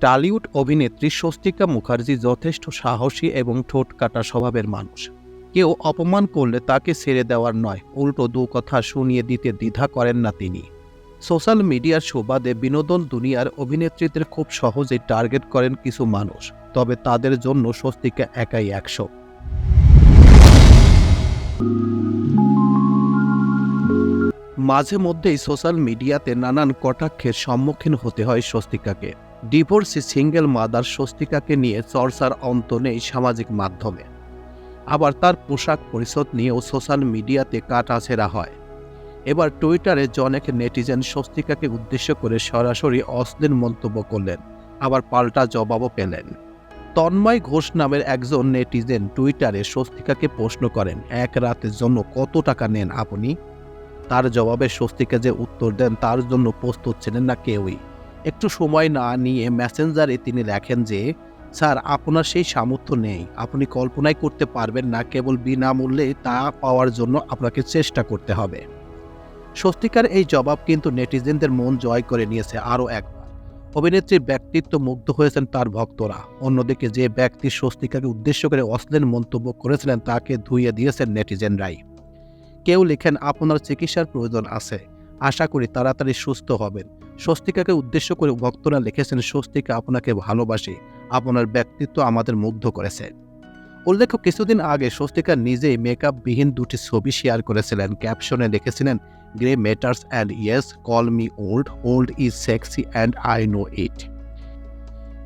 Tollywood অভিনেত্রী স্বস্তিকা মুখার্জি যথেষ্ট সাহসী এবং ঠোঁট কাটা স্বভাবের মানুষ। কেউ অপমান করলে তাকে ছেড়ে দেওয়ার নয়, উল্টো দু কথা শুনিয়ে দিতে দ্বিধা করেন না তিনি। সোশ্যাল মিডিয়ার সুবাদে বিনোদন দুনিয়ার অভিনেত্রীদের খুব সহজেই টার্গেট করেন কিছু মানুষ, তবে তাদের জন্য স্বস্তিকা একাই একশো। মাঝে মধ্যেই সোশ্যাল মিডিয়াতে নানান কটাক্ষের সম্মুখীন হতে হয় স্বস্তিকাকে। ডিভোর্সি সিঙ্গেল মাদার স্বস্তিকাকে নিয়ে চর্চার অন্ত নেই সামাজিক মাধ্যমে। আবার তার পোশাক পরিষদ নিয়েও সোশ্যাল মিডিয়াতে কাটাছেড়া হয়। এবার টুইটারে জনেক নেটিজেন স্বস্তিকাকে উদ্দেশ্য করে সরাসরি অশ্লীল মন্তব্য করলেন, আবার পাল্টা জবাবও পেলেন। তন্ময় ঘোষ নামের একজন নেটিজেন টুইটারে স্বস্তিকাকে প্রশ্ন করেন, এক রাতের জন্য কত টাকা নেন আপনি? তার জবাবে স্বস্তিকা যে উত্তর দেন, তার জন্য প্রস্তুত ছিলেন না কেউই। একটু সময় না নিয়ে মেসেঞ্জারে তিনি লেখেন যে, স্যার, আপনার সেই সামর্থ্য নেই। আপনি কল্পনাই করতে পারবেন না, কেবল বিনামূল্যে তা পাওয়ার জন্য আপনাকে চেষ্টা করতে হবে। স্বস্তিকার এই জবাব কিন্তু নেটিজেনদের মন জয় করে নিয়েছে আরও একবার। অভিনেত্রীর ব্যক্তিত্ব মুগ্ধ হয়েছেন তার ভক্তরা। অন্যদিকে যে ব্যক্তি স্বস্তিকাকে উদ্দেশ্য করে অশ্লীল মন্তব্য করেছিলেন, তাকে ধুইয়ে দিয়েছেন নেটিজেনরাই। কেউ লেখেন, আপনার চিকিৎসার প্রয়োজন আছে। আশা করি তাড়াতাড়ি সুস্থ হবেন। স্বস্তিকাকে উদ্দেশ্য করে ভক্তরা লিখেছেন, স্বস্তিকা আপনাকে ভালোবাসি, আপনার ব্যক্তিত্ব আমাদের মুগ্ধ করেছে। উল্লেখ্য, কিছুদিন আগে স্বস্তিকা নিজেই মেকআপবিহীন দুটি ছবি শেয়ার করেছিলেন। ক্যাপশনে লিখেছিলেন, grey matters and yes, call me old old is sexy and I know it.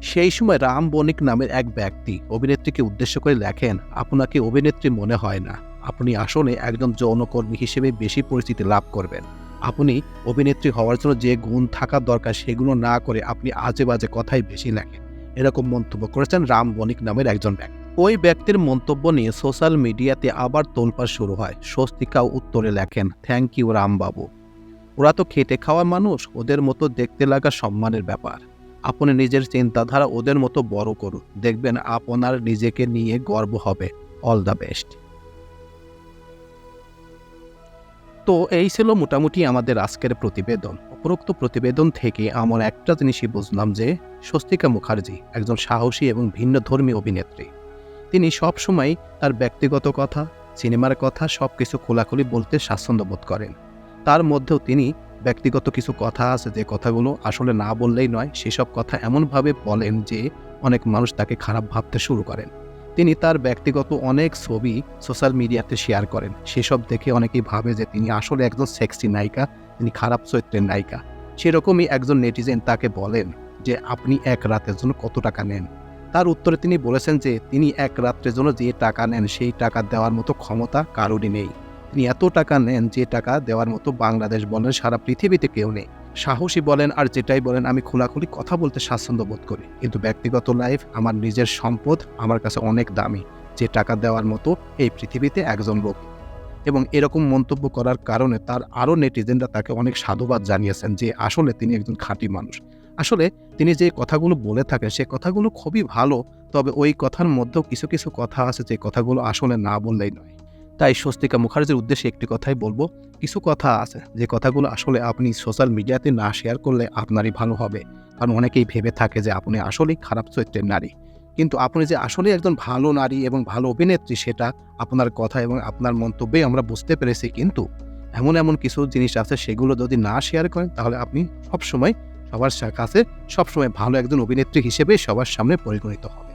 সেই সময় রাম বণিক নামের এক ব্যক্তি অভিনেত্রীকে উদ্দেশ্য করে লেখেন, আপনাকে অভিনেত্রী মনে হয় না। আপনি আসলে একজন যৌনকর্মী হিসেবে বেশি পরিচিতি লাভ করবেন। আপনি অভিনেত্রী হওয়ার জন্য যে গুণ থাকা দরকার সেগুলো না করে আপনি আজে বাজে কথাই বেশি লেখেন। এরকম মন্তব্য করেছেন রাম বণিক নামের একজন ব্যক্তি। ওই ব্যক্তির মন্তব্য নিয়ে সোশ্যাল মিডিয়াতে আবার তোলপাড় শুরু হয়। স্বস্তিকাও উত্তরে লেখেন, থ্যাংক ইউ রামবাবু। ওরা তো খেটে খাওয়া মানুষ, ওদের মতো দেখতে লাগা সম্মানের ব্যাপার। আপনি নিজের চিন্তাধারা ওদের মতো বড় করুন। দেখবেন আপনার নিজেকে নিয়ে গর্ব হবে। All the best. তো এই ছিল মোটামুটি আমাদের আজকের প্রতিবেদন। উপরোক্ত প্রতিবেদন থেকে আমার একটা জিনিসই বুঝলাম যে, স্বস্তিকা মুখার্জি একজন সাহসী এবং ভিন্ন ধর্মী অভিনেত্রী। তিনি সবসময় তার ব্যক্তিগত কথা, সিনেমার কথা সব কিছু খোলাখুলি বলতে স্বাচ্ছন্দ্য বোধ করেন। তার মধ্যেও তিনি ব্যক্তিগত কিছু কথা আছে যে কথাগুলো আসলে না বললেই নয়, সেসব কথা এমনভাবে বলেন যে অনেক মানুষ তাকে খারাপ ভাবতে শুরু করেন। তিনি তার ব্যক্তিগত অনেক ছবি সোশ্যাল মিডিয়াতে শেয়ার করেন। সেসব দেখে অনেকেই ভাবে যে তিনি আসলে একজন সেক্সি নায়িকা, তিনি খারাপ চরিত্রের নায়িকা। সেরকমই একজন নেটিজেন তাকে বলেন যে, আপনি এক রাতের জন্য কত টাকা নেন? তার উত্তরে তিনি বলেছেন যে, তিনি এক রাত্রের জন্য যে টাকা নেন, সেই টাকা দেওয়ার মতো ক্ষমতা কারোরই নেই। তিনি এত টাকা নেন যে টাকা দেওয়ার মতো বাংলাদেশ বলেন সারা পৃথিবীতে কেউ নেই। সাহসী বলেন আর যেটাই বলেন, আমি খোলাখুলি কথা বলতে স্বাচ্ছন্দ্য বোধ করি। কিন্তু ব্যক্তিগত লাইফ আমার নিজের সম্পদ, আমার কাছে অনেক দামি। যে টাকা দেওয়ার মতো এই পৃথিবীতে একজন লোক। এবং এরকম মন্তব্য করার কারণে তার আরও নেটিজেনরা তাকে অনেক সাধুবাদ জানিয়েছেন যে আসলে তিনি একজন খাঁটি মানুষ। আসলে তিনি যে কথাগুলো বলে থাকেন সে কথাগুলো খুবই ভালো। তবে ওই কথার মধ্যেও কিছু কিছু কথা আছে যে কথাগুলো আসলে না বললেই নয়। তাই স্বস্তিকা মুখার্জির উদ্দেশ্যে একটি কথাই বলব। কিছু কথা আছে, যে কথাগুলো আসলে আপনি সোশ্যাল মিডিয়াতে না শেয়ার করলে আপনারই ভালো হবে। কারণ অনেকেই ভেবে থাকে যে আপনি আসলেই খারাপ চরিত্রের নারী। কিন্তু আপনি যে আসলে একজন ভালো নারী এবং ভালো অভিনেত্রী, সেটা আপনার কথা এবং আপনার মন্তব্যে আমরা বুঝতে পেরেছি। কিন্তু এমন এমন কিছু জিনিস আছে, সেগুলো যদি না শেয়ার করেন, তাহলে আপনি সবসময় সবার কাছে সবসময় ভালো একজন অভিনেত্রী হিসেবে সবার সামনে পরিগণিত হবে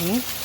嗯。